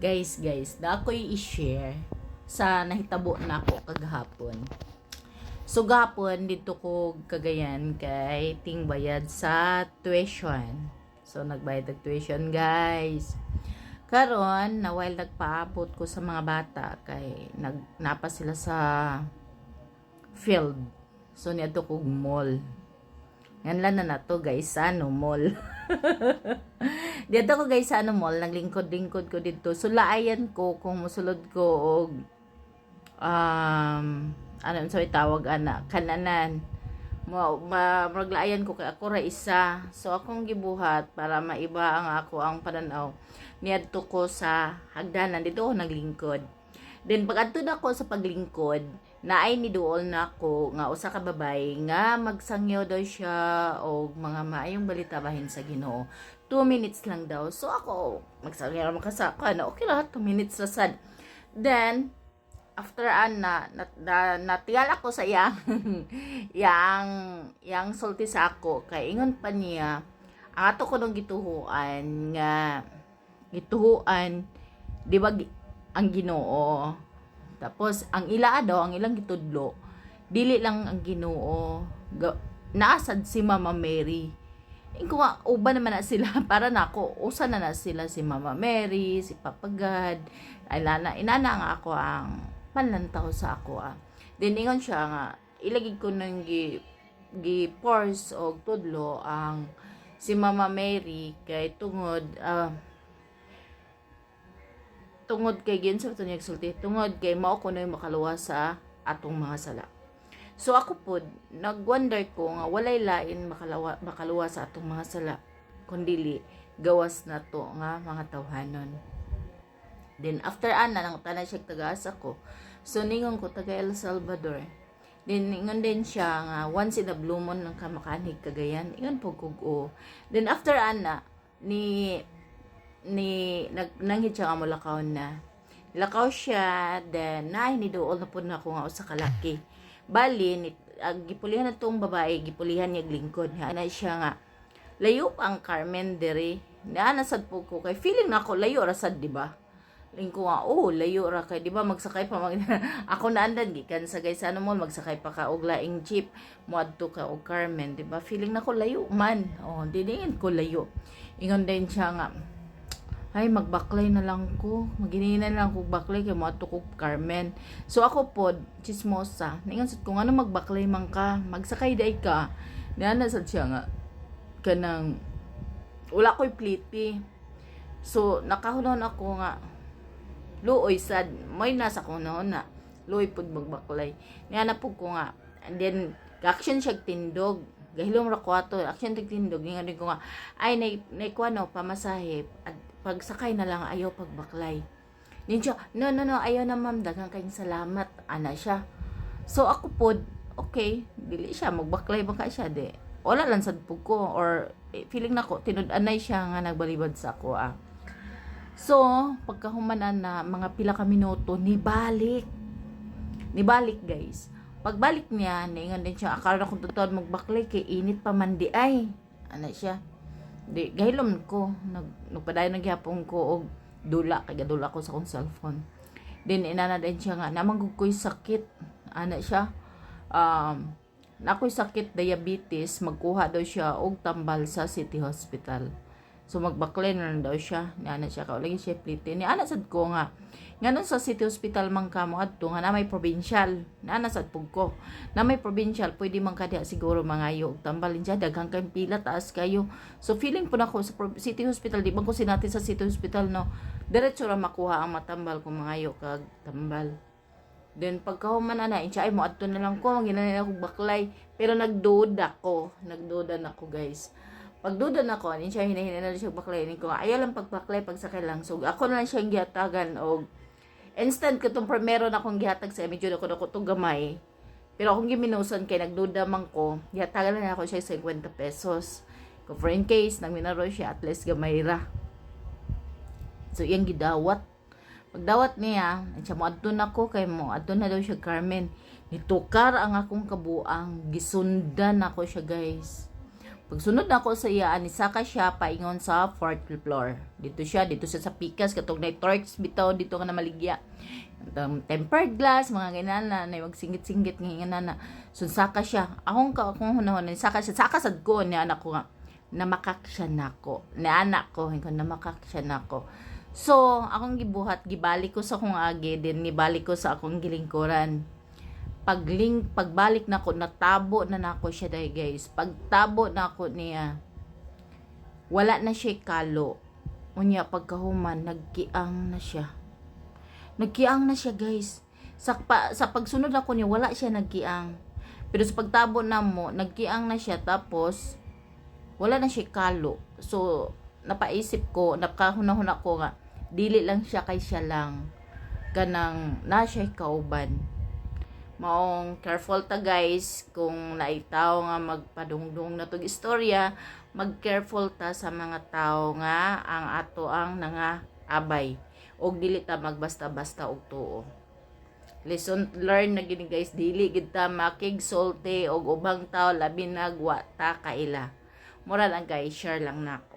Guys, guys, na ako i-share sa nahitabo na ako kagahapon. So gahapon dito ko kagayan kay ting bayad sa tuition. So nagbayad ng tuition, guys. Karon na while nagpaabot ko sa mga bata kay nagnapa sila sa field. So niadto ko mall. Yan lang na nato guys sa ano mall. Dito ko guys sa ano mall, naglingkod-lingkod ko dito. So laayan ko kung musulod ko og um ano sa tawag ana kananan. Mo ma, maglaayan ko kay ako ra isa. So akong gibuhat para maiba ang ako ang pananaw. Niadto ko sa hagdanan dito ako naglingkod. Then pag na ako sa paglingkod, naay ni duol na ako nga usa ka babay nga magsangyaw daw siya og mga maayong balita bahin sa Ginoo. 2 minutes lang daw. So ako magsangyaw man kasa ano, okay lang 2 minutes ra sad. Then after an na, na, na natiyal ako sa yang yang yang sulti sa ako kay ingon pa niya ato ko nung gituhuan nga gituhuan di ba ang Ginoo tapos ang ila daw ang ilang gitudlo dili lang ang Ginoo. Naasad si Mama Mary. Ingko nga, uba naman na sila, para na ako, usa na na sila si Mama Mary, si Papa God, ay lana, inana nga ako ang panlantaw sa ako ah. Then siya nga, ilagig ko nang gi, gi pores o tudlo ang si Mama Mary kay tungod, ah, tungod kay ginsa to niya sulti tungod kay mao ko na makaluwa sa atong mga sala. So ako po nagwonder ko nga walay lain makalawa, makaluwa sa atong mga sala kundili gawas na to nga mga tawhanon. Then after ana nang tanan siya tagaasa ko. So ningon ko taga El Salvador. Then ingon din siya nga once in a blue moon ng kamakanig kagayan. Ingon po kugo then after ana ni ni nag nanghit siya nga mulakaw na. Lakaw siya then nay ni dool na na ako nga usa ka laki bali ni ag gipulihan na tong babae gipulihan niya lingkod nga na siya nga layo pa ang Carmen dere na nasad po ko kay feeling na ako layo ra sad di ba? Lingko nga, oh, layo ra kay, di ba, magsakay pa, mag, ako na andan, gikan sa guys, ano mo, magsakay pa ka, og laing jeep, muadto ka, og Carmen, di ba, feeling na ko layo, man, oh, diningin ko layo, ingon din siya nga, ay magbaklay na lang ko. Maghinina na lang ko baklay kay mo ko Carmen. So ako pod chismosa. Ningon kung ano magbaklay man ka. Magsakay day ka. Niana sad siya nga. Kanang wala ko'y pliti. So nakahunon ako nga. Luoy sad. May nasa ko noon na. Luoy pod magbaklay. Niana po ko nga. And then action siya tindog. Gahilom ra ko ato. Action tag tindog. Nga ko nga. Ay nay nay kuano pamasahe. At pagsakay na lang ayaw pagbaklay. Ninja no no no ayaw na ma'am. Daghang kayong salamat. Ana siya. So ako pod okay. Dili siya magbaklay ba ka siya de wala lang pug ko or eh, feeling nako tinud-anay siya nga nagbalibad sa ako ah. So pagkahumanan na mga pila ka minuto nibalik. Nibalik guys. Pagbalik niya naingon din siya akala ko totoo magbaklay kay init pa man di ay. Ana siya di gahilom ko. Nag nagpadayon ng gyapon ko og dula kay gadula ko sa akong cellphone. Then inana din siya nga namang ko'y sakit. Ana siya um nako'y sakit diabetes. Magkuha daw siya og tambal sa City Hospital so magbaklay na daw siya. Ni ana siya kaulagi siya plite ni ana sad ko nga. Nganon sa City Hospital man ka mo adto nga na may provincial. Na ana sad pug ko. Na may provincial pwede man ka diha siguro mangayo og tambalin siya daghang kay pila taas kayo. So feeling po nako sa City Hospital di ba ko sinati sa City Hospital no. Diretso ra makuha ang matambal kung mangayo kag tambal. Then pagkahuman na na, insya ay mo adto na lang ko, ginanay ako baklay. Pero nagduda ko, nagduda na ko guys. Pagduda na ko, insya hinahinay na siya baklay. Ko, ayaw lang pagbaklay, pagsakay lang. So ako na lang siyang gihatagan og instant ko itong primero na akong gihatag sa medyo na ko na ko itong gamay. Pero akong giminusan kay nagduda man ko, gihatagan na ako siya 50 pesos. Kung for in case, nang minaro siya, at least gamay ra. So, iyang gidawat pagdawat niya siya mo adto na ko kay mo adto na daw siya Carmen nitukar ang akong kabuang gisundan ako siya guys Pagsunod na ako sa iya, anisaka siya paingon sa fourth floor. Dito siya, dito siya sa pikas, katong na torch bitaw, dito ka na maligya. Um, tempered glass, mga ganana, na wag singit-singit ng ganana. So, saka siya. Akong ka, akong hunahon, saka siya. Saka sad ko, ni anak ko nga, namakak siya nako. Ni anak ko, hinko, namakak siya nako. So, akong gibuhat, gibalik ko sa akong agi, din gibalik ko sa akong gilingkuran pagling pagbalik na ko natabo na nako siya dai guys. Pagtabo na ko niya wala na siya kalo unya pagkahuman nagkiang na siya. Nagkiang na siya guys. Sa, pa, sa pagsunod ako niya wala siya nagkiang. Pero sa pagtabo na mo nagkiang na siya tapos wala na siya kalo so napaisip ko napakahuna-huna ko nga dili lang siya kay siya lang. Kanang na siya kauban maong careful ta guys. Kung naitaw nga magpadungdong na tog istorya mag careful ta sa mga tao nga ang ato ang nga abay og dili ta magbasta-basta og tuo. Lesson learn na gini guys. Dili gid ta makigsulti og ubang tao labi na wa ta kaila. Mura lang guys. Share lang nako